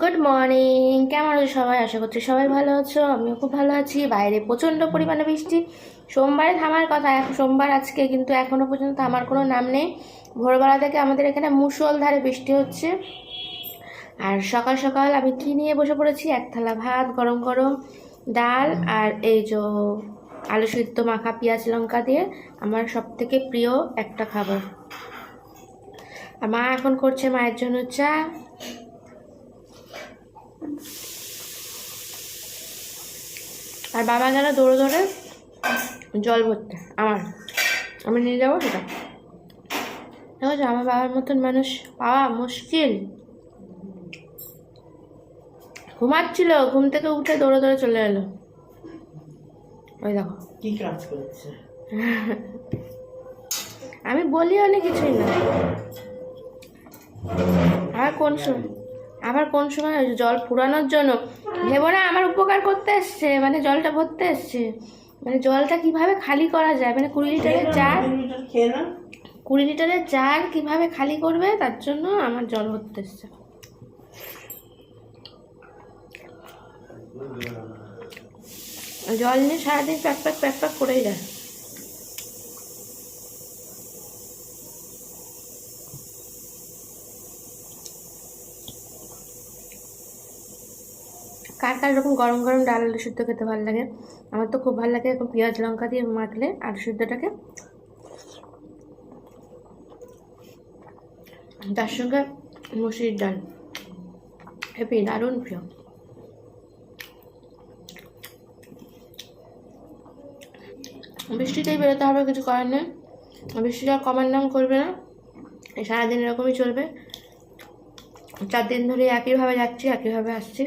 Good morning কেমন আছো সবাই? আশা করছি সবাই ভালো আছো। আমিও খুব ভালো আছি। বাইরে প্রচণ্ড পরিমাণে বৃষ্টি। সোমবারে থামার কথা। এখন সোমবার আজকে, কিন্তু এখনও পর্যন্ত থামার কোনো নাম নেই। ভোরবেলা থেকে আমাদের এখানে মুষলধারে বৃষ্টি হচ্ছে। আর সকাল সকাল আমি কি নিয়ে বসে পড়েছি? এক থালা ভাত, গরম গরম ডাল আর এই যে আলু সিদ্ধ, মাখা, পেঁয়াজ, লঙ্কা দিয়ে আমার সব থেকে প্রিয় একটা খাবার। আর মা এখন করছে মায়ের জন্য চা। আর বাবা গেল দৌড়ে দৌড়ে জল ভরতে আমার আমি নিয়ে যাব সেটা। দেখো আমার বাবার মতন মানুষ পাওয়া মুশকিল। ঘুমাচ্ছিল ঘুম থেকে উঠে দৌড়ে দৌড়ে চলে এলো। ওই দেখো। কি কাজ করছে? আমি বলি অনেক কিছুই না। আর কোন সময়? আবার কোন সময় জল ফুরানোর জন্য? ভেবো না আমার উপকার করতে এসছে মানে জলটা ভরতে এসছে। মানে জলটা কীভাবে খালি করা যায়? মানে কুড়ি লিটারের না কুড়ি লিটারের জার কীভাবে খালি করবে তার জন্য আমার জল ভরতে এসছে। জল নিয়ে সারাদিন প্যাক প্যাক প্যাক প্যাক করেই যায়। কার কার এরকম গরম গরম ডাল আলু সিদ্ধ খেতে ভালো লাগে? আমার তো খুব ভালো লাগে এখন পেঁয়াজ লঙ্কা দিয়ে মাখলে আলু সিদ্ধটাকে। তার সঙ্গে মুসুরির ডাল। হেপি, দারুণ প্রিয়। বৃষ্টিতেই বেরোতে হবে, কিছু করার নেই। বৃষ্টিটা কমার নাম করবে না। সারাদিন এরকমই চলবে। চার দিন ধরে একইভাবে যাচ্ছি, একইভাবে আসছি।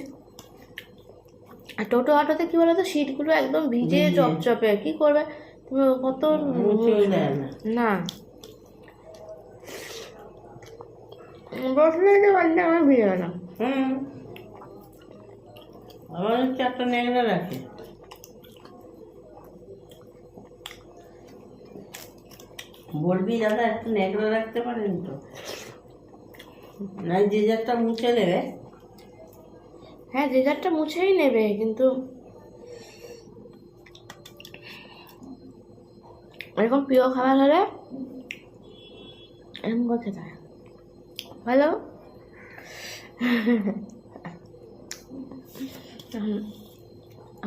আর টোটো অটোতে কি বলতো সিটগুলো একদম ভিজে। চপচপে কি করবে? তুমি কত না। না। বসলে বাড়িতে আমার ভিড়ে গেলাম হুম। হচ্ছে একটা নেংড়া রাখে। বলবি দাদা একটু নেংড়া রাখতে পারেন তো? না যে যারটা মুছে নেবে হ্যাঁ যারটা মুছেই নেবে কিন্তু এরকম প্রিয় খাবার হলে এরকম করে খেতে হয় হ্যালো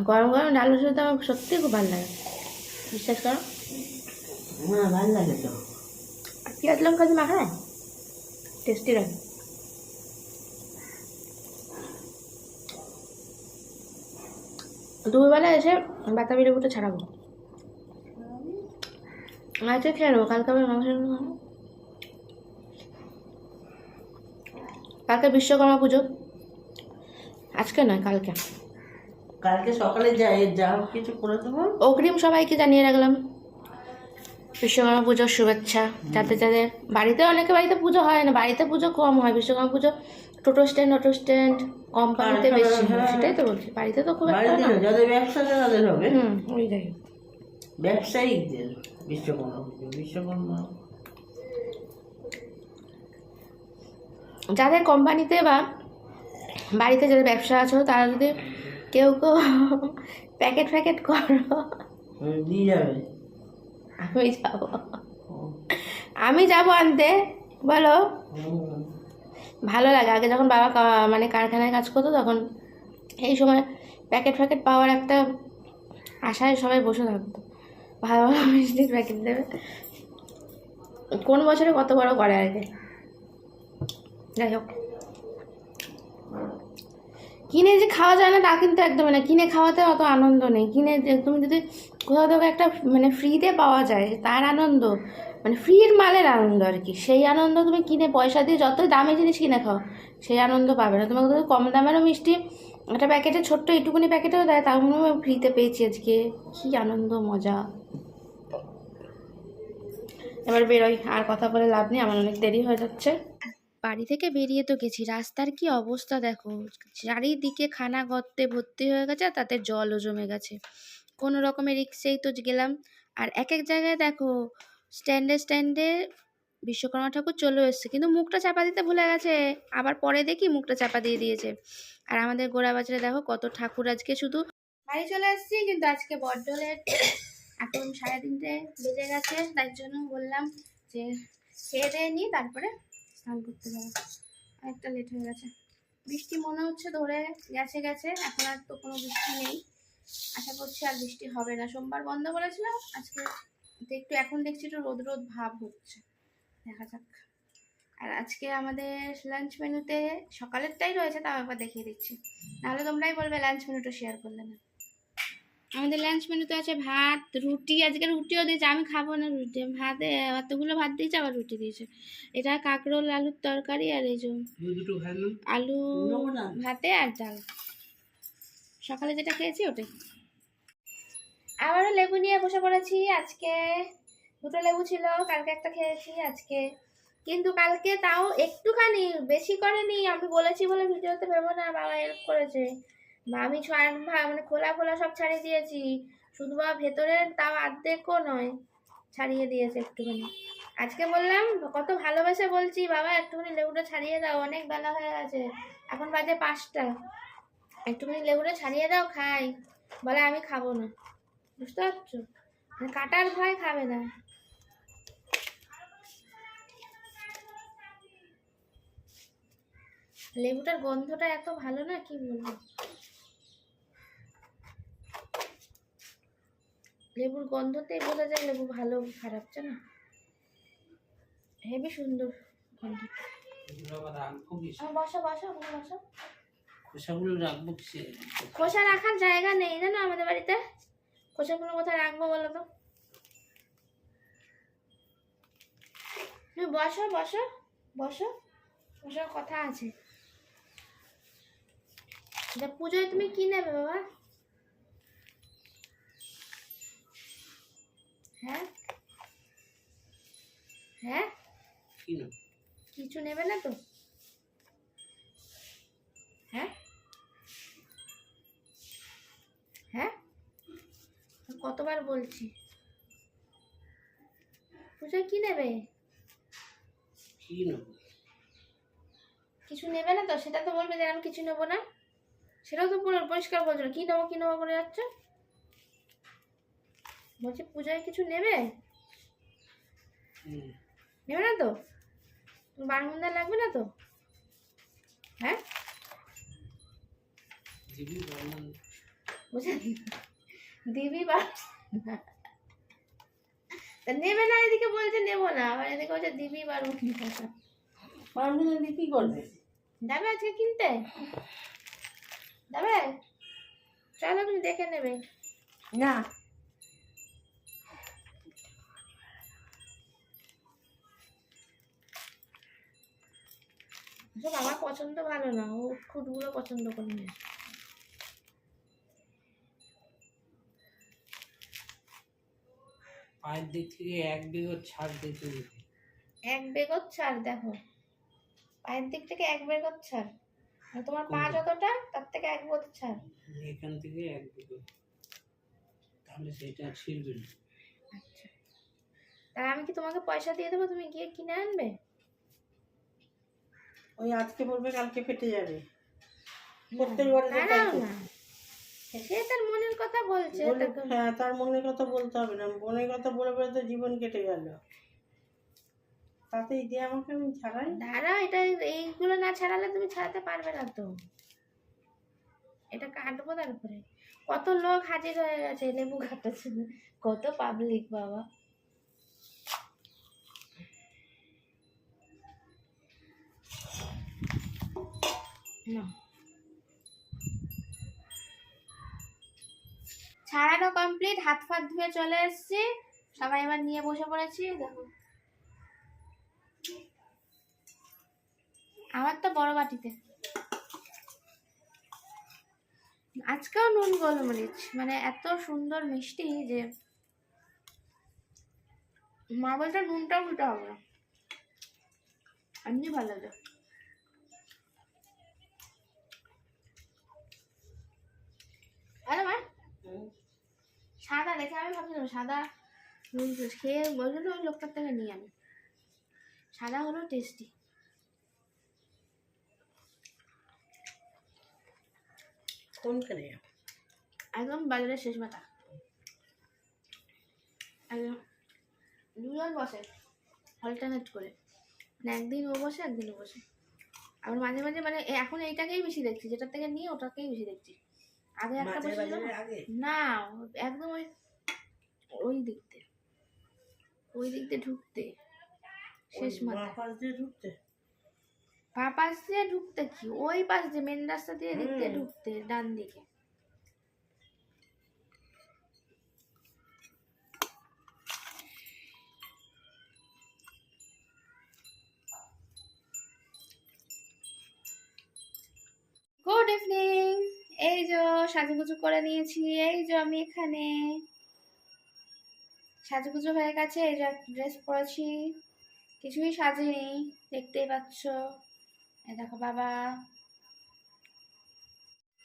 গরম গরম ডাল তো আমার সত্যিই খুব ভালো লাগে। বিশ্বাস করো? হ্যাঁ ভালো লাগে তো। পেঁয়াজ লঙ্কা দিয়ে মাখা টেস্টি লাগে। দুপুরবেলা এসে বাতাবি লেবুটা ছাড়াবো। আজকে খেয়ে নেব। কালকে আবার মাংস কালকে বিশ্বকর্মা পুজো। আজকে নয় কালকে। কালকে সকালে যাই যা কিছু করে দেবো। অগ্রিম সবাইকে জানিয়ে রাখলাম। বিশ্বকর্মা পুজোর শুভেচ্ছা। যাতে যাদের বাড়িতে অনেকে বাড়িতে পুজো হয় না বাড়িতে পুজো কম হয় বিশ্বকর্মা পুজো টোটো স্ট্যান্ড অটো স্ট্যান্ড কোম্পানিতে বেশি হ্যাঁ। সেটাই তো বলছি। বাড়িতে তো খুব একটা না। যাদের ব্যবসা তাদের হবে। হুম ব্যবসায়িকদের বিশ্বকর্মা পুজো বিশ্বকর্মা। যাদের কোম্পানিতে বা বাড়িতে যাদের ব্যবসা আছে তারা যদি কেউ কেউ প্যাকেট ফ্যাকেট করো দিয়ে যাবে। আমি যাব। আমি যাব আনতে বলো। ভালো লাগে। আগে যখন বাবা মানে কারখানায় কাজ করতো, তখন এই সময় প্যাকেট ফ্যাকেট পাওয়ার একটা আশায় সবাই বসে থাকতো। ভালো ভালো মিষ্টির প্যাকেট দেবে। কোন বছরে কত বড় করে আর কি? যাই হোক। কিনে যে খাওয়া যায় না, তা কিন্তু একদমই না। কিনে খাওয়াতে অত আনন্দ নেই। কিনে তুমি যদি কোথাও থেকে একটা মানে ফ্রিতে পাওয়া যায়, তার আনন্দ। মানে ফ্রির মালের আনন্দ আর কি। সেই আনন্দ তুমি কিনে, পয়সা দিয়ে যতই দামি জিনিস কিনে খাও, সেই আনন্দ পাবে না। তোমাকে কম দামেরও মিষ্টি, একটা প্যাকেটে ছোট্ট এইটুকুনি প্যাকেটেও দেয় তার মনে ফ্রিতে পেয়েছি আজকে। কী আনন্দ, মজা। এবার বেরোই, আর কথা বলে লাভ নেই, আমার অনেক দেরি হয়ে যাচ্ছে। বাড়ি থেকে বেরিয়ে তো গেছি, রাস্তার কি অবস্থা দেখো? চারিদিকে খানা গর্তে ভর্তি হয়ে গেছে আর তাতে জলও জমে গেছে। কোনো রকমের রিক্সেই তো গেলাম। আর এক এক জায়গায় দেখো স্ট্যান্ডে স্ট্যান্ডে বিশ্বকর্মা ঠাকুর চলে এসছে। কিন্তু মুখটা চাপা দিতে ভুলে গেছে। আবার পরে দেখি মুখটা চাপা দিয়ে দিয়েছে। আর আমাদের গোড়া বাজারে দেখো কত ঠাকুর আজকে শুধু বাড়ি চলে এসেছি, কিন্তু আজকে বড্ড লেট এখন সাড়ে তিনটে বেজে গেছে, তাই জন্য বললাম যে খেয়ে দিয়ে নিই, তারপরে স্নান করতে যাব। অনেকটা লেট হয়ে গেছে। বৃষ্টি মনে হচ্ছে ধরে গেছে গেছে, এখন আর তো কোনো বৃষ্টি নেই। আশা করছি আর বৃষ্টি হবে না। সোমবার বন্ধ করেছিলাম, আজকে একটু এখন দেখছি একটু রোদ রোদ ভাব হচ্ছে। দেখা যাক। আর আজকে আমাদের লাঞ্চ মেনুতে সকালেরটাই রয়েছে তাও একবার দেখিয়ে দিচ্ছি। নাহলে তোমরাই বলবে লাঞ্চ মেনুটা শেয়ার করলে না। আমাদের লাঞ্চ মেনুতে আছে ভাত রুটি। আজকে রুটিও দিয়েছে আমি খাব না রুটি। ভাতে এতগুলো ভাত দিয়েছে আবার রুটি দিয়েছে। এটা কাঁকরোল আলুর তরকারি আর এই যে দুটো ভাই না আলু ভাতে আর ডাল। সকালে যেটা খেয়েছি ওটাই। আবারও লেবু নিয়ে বসে পড়েছি আজকে। দুটো লেবু ছিল, কালকে একটা খেয়েছি আজকে। কিন্তু কালকে তাও একটুখানি, বেশি করেনি। আমি বলেছি বলে ভিডিওতে ভেবো না, বাবা হেল্প করেছে। বা আমি মানে খোলা খোলা সব ছাড়িয়ে দিয়েছি। শুধু বা ভেতরের তাও অর্ধেকও নয়, ছাড়িয়ে দিয়েছে একটুখানি। আজকে বললাম, কত ভালোবেসে বলছি, বাবা একটুখানি লেবুটা ছাড়িয়ে দাও, অনেক বেলা হয়ে গেছে। এখন বাজে পাঁচটা। একটুখানি লেবুটা ছাড়িয়ে দাও, খাই। বলে আমি খাব না। বুঝতে পারছ? কাটার ভয় খাবে না। লেবুটার গন্ধটা এত ভালো না কি বলব? লেবুর গন্ধতেই বোঝা যায় লেবু ভালো খারাপ জানো? হেবি সুন্দর বসো বসো বসো। খোসাগুলো রাখব খোসা রাখার জায়গা নেই জানো আমাদের বাড়িতে? খোসাগুলো কোথায় রাখব বলো তো? তুমি বসো বসো বসো বসো কথা আছে। পুজোয় তুমি কি নেবে বাবা? হ্যাঁ? হ্যাঁ? কিছু নেবে না তো? হ্যাঁ? হ্যাঁ? কতবার বলছি? পুজোয় কি নেবে? কি নেব? কিছু নেবে না তো? সেটা তো বলবে যে আমি কিছু নেব না। সেটাও তো পুরো পরিষ্কার বলছো কি নেব কি নেব করে যাচ্ছ? বলছি পূজায় কিছু নেবে? নেবে না তো? বারমুন্দা লাগবে না তো? হ্যাঁ? বুঝলেন দিবি বা তা নেবে না এদিকে বলছে নেব না। আবার এদিকে বলছে দিবি বারমুন্দা পারমিনা দি কি করবে। যাবে আজকে কিনতে? যাবে? চলো তুমি দেখে নেবে। না। আমার পছন্দ ভালো না। ও খুটগুলো পছন্দ করে না পায়ের দিক থেকে এক বিঘর ছাড় দিতে এক বেগত ছাড় দেখো। পায়ের দিক থেকে এক বেগত ছাড় আর তোমার পা যতটা তার থেকে এক বেগত ছাড় এখান থেকে এক বিঘর তাহলে সেটা ছিড়বে না। আচ্ছা। তাহলে আমি কি তোমাকে পয়সা দিয়ে দেবো? তুমি গিয়ে কিনে আনবে? ওই আজকে বলবে কালকে ফেটে যাবে। প্রত্যেকবারে। না। সে তার মনের কথা বলছে হ্যাঁ তার মনের কথা বলতে হবে না। মনের কথা বলে বলে তো জীবন কেটে গেল। দিয়ে আমাকে আমি ছাড়াই? দাঁড়াও এটা এইগুলো না ছাড়ালে তুমি ছাড়াতে পারবে না তো। এটা কাটবো তারপরে। কত লোক হাজির হয়ে গেছে লেবু কাটার জন্য। কত পাবলিক বাবা। না। ছাড়ানো কমপ্লিট হাত ফাত ধুয়ে চলে এসেছি। সবাই এবার নিয়ে বসে পড়েছি, দেখো। আমার তো বড় বাটিতে। আজকেও নুন গোলমরিচ মানে এত সুন্দর মিষ্টি যে মা বলতে নুনটাও দিতে হবে না। এমনি ভালো লাগে। আরে মা সাদা দেখে আমি ভাবছিলাম সাদা নুন খেয়ে বলছিল ওই লোকটার থেকে নিয়ে আমি সাদা হলো টেস্টি কোনখানে একদম বাজারের শেষ মাথা একদম। দুজন বসে অল্টারনেট করে। মানে একদিন ও বসে একদিন ও বসে। আবার মাঝে মাঝে মানে এখন এইটাকেই বেশি দেখছি যেটার থেকে নিয়ে ওটাকেই বেশি দেখছি। আগে একটা মাছের বসেছিল না? একদম ওই ওই দিক দিয়ে ওই দিক দিয়ে ঢুকতে শেষ মাথা ঢুকতে? পা পাশ দিয়ে ঢুকতে কি? ওই পাশ দিয়ে মেন রাস্তা দিয়ে দিয়ে ঢুকতে ডান দিকে। সাজুগুজু করে নিয়েছি। এই যে আমি এখানে। সাজুগুজু হয়ে গেছে, এই যে ড্রেস পরেছি। কিছুই সাজিনি, দেখতেই পাচ্ছ। এই দেখো বাবা।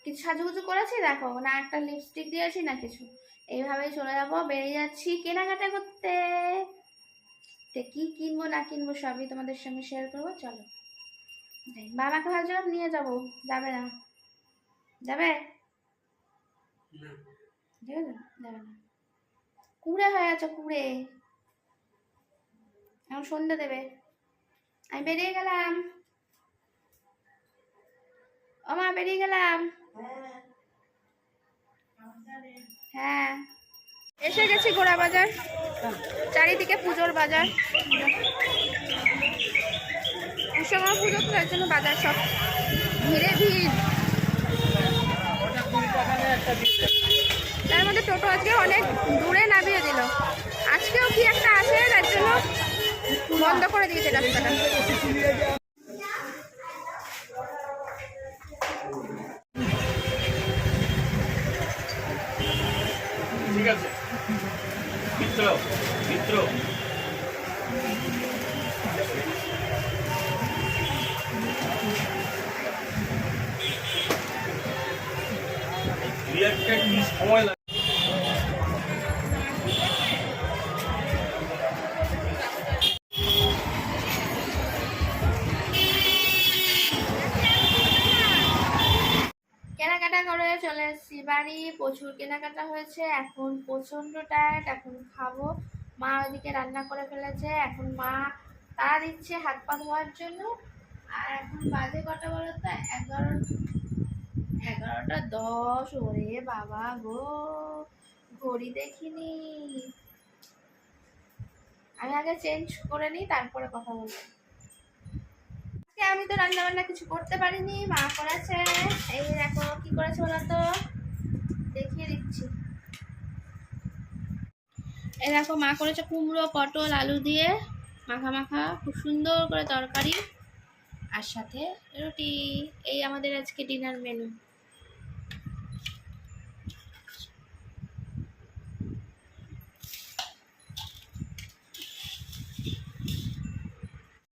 কিছু সাজুগুজু করেছি দেখো? না একটা লিপস্টিক দিয়েছি না কিছু। এইভাবেই চলে যাব, বেরিয়ে যাচ্ছি কেনাকাটা করতে। কি কিনবো না কিনবো সবই তোমাদের সঙ্গে শেয়ার করব, চলো। বাবাকে ভাবছিলাম নিয়ে যাব। যাবে না। যাবে? কুড়ে হয়ে আছে কুড়ে। এখন সন্ধে দেবে। আমি বেরিয়ে গেলাম। মা বেরিয়ে গেলাম। হ্যাঁ। এসে গেছি ঘোড়া বাজার। চারিদিকে পুজোর বাজার। পুজো তার জন্য বাজার সব ভিড়ে ভিড়। তার মধ্যে টোটো আজকে অনেক দূরে নামিয়ে দিল। আজকেও কি একটা আছে? তার জন্য বন্ধ করে দিয়েছে রাস্তাটা। চলে এসেছি বাড়ি। প্রচুর কেনাকাটা হয়েছে, এখন প্রচণ্ড টায়ার্ড এখন খাব। মা ওইদিকে রান্না করে ফেলেছে, এখন মা তাড়া দিচ্ছে হাত পা ধোয়ার জন্য। আর এখন বাজে কটা বলো তো এগারো, এগারোটা দশ। ওরে বাবা গো, ঘড়ি দেখিনি। আমি আগে চেঞ্জ করে নিই, তারপরে কথা বলব। আমি তো রান্না বান্না কিছু করতে পারিনি, মা করেছে। এই দেখো, কি করেছে বলো তো? দেখিয়ে দিচ্ছি। এই দেখো, মা করেছে কুমড়ো, পটল, আলু দিয়ে মাখা মাখা, খুব সুন্দর করে তরকারি। আর সাথে রুটি। এই আমাদের আজকে ডিনার মেনু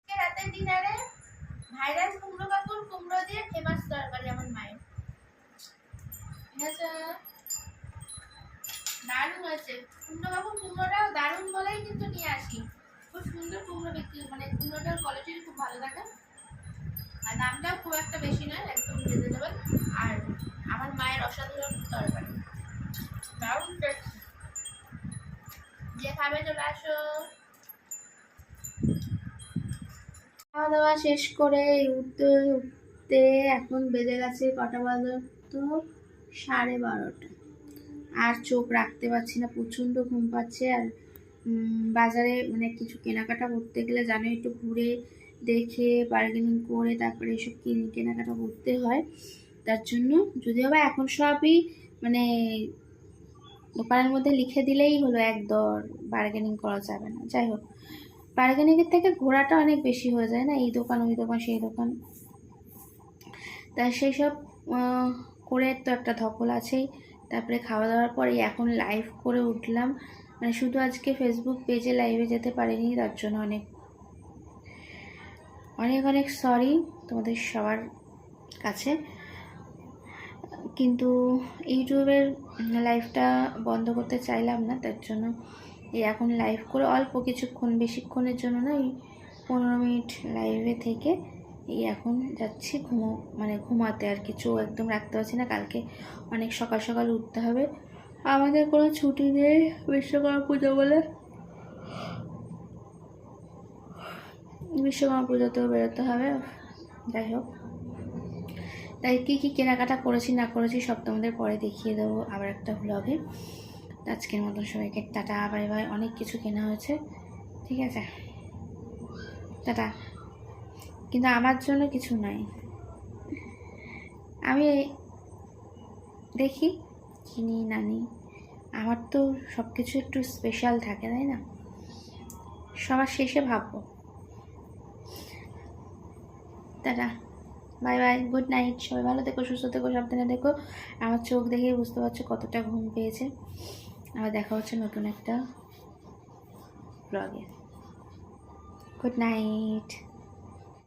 রাতের ডিনারে ভাইরাস কুমড়ো কাকুর কুমড়ো দিয়ে ফেমাস তরকারি আমার মায়ের ঠিক আছে। বলেই কিন্তু নিয়ে আসি। খুব সুন্দর কুমড়ো বিক্রি মানে কুমড়োটার কোয়ালিটি খুব ভালো থাকে। আর খুব একটা বেশি নয়, একদম রিজনেবল আর আমার মায়ের অসাধারণ চলে আসো। খাওয়া দাওয়া শেষ করে উঠতে উঠতে এখন বেজে গেছে কটা বাজে তো? সাড়ে বারোটা। আর চোখ রাখতে পারছি না, প্রচণ্ড ঘুম পাচ্ছে। আর বাজারে মানে কিছু কেনাকাটা করতে গেলে জানো, একটু ঘুরে দেখে বার্গেনিং করে, তারপরে এসব কিনে, কেনাকাটা করতে হয়। তার জন্য যদিও বা এখন সবই মানে দোকানের মধ্যে লিখে দিলেই হলো এক দর বার্গেনিং করা যাবে না। যাই হোক বার্গেনিংয়ের থেকে ঘোরাটা অনেক বেশি হয়ে যায় না? এই দোকান, ওই দোকান, সেই দোকান। তা সেই সব করে তো একটা ধকল আছেই। তারপরে খাওয়া দাওয়ার পরে এখন লাইভ করে উঠলাম। মানে শুধু আজকে ফেসবুক পেজে লাইভে যেতে পারিনি, তার জন্য অনেক অনেক অনেক সরি তোমাদের সবার কাছে। কিন্তু ইউটিউবের লাইভটা বন্ধ করতে চাইলাম না, তার জন্য এই এখন লাইভ করে অল্প কিছুক্ষণ, বেশিক্ষণের জন্য না এই পনেরো মিনিট লাইভে থেকে এই এখন যাচ্ছি ঘুমো মানে ঘুমাতে আর কিছু একদম রাখতে পারছি না, কালকে অনেক সকাল সকাল উঠতে হবে। আমাদের কোনো ছুটি নেই, বিশ্বকর্মা পুজো বলে। বিশ্বকর্মা পুজোতেও বেরোতে হবে, যাই হোক। তাই কী কী কেনাকাটা করেছি না করেছি সব তোমাদের পরে দেখিয়ে দেবো আবার একটা ভ্লগে আজকের মতন সবাইকে টাটা, বাই বাই, অনেক কিছু কেনা হয়েছে, ঠিক আছে। টাটা। কিন্তু আমার জন্য কিছু নাই। আমি দেখি, কিনি না নিই আমার তো সব কিছু একটু স্পেশাল থাকে, তাই না? সবার শেষে ভাববো। Tata. Bye bye. Good night. সবাই ভালো দেখো সুস্থ থেকো, সাবধানে দেখো আমার চোখ দেখেই বুঝতে পারছ কতটা ঘুম পেয়েছে। আবার দেখা হচ্ছে নতুন একটা ব্লগে গুড নাইট।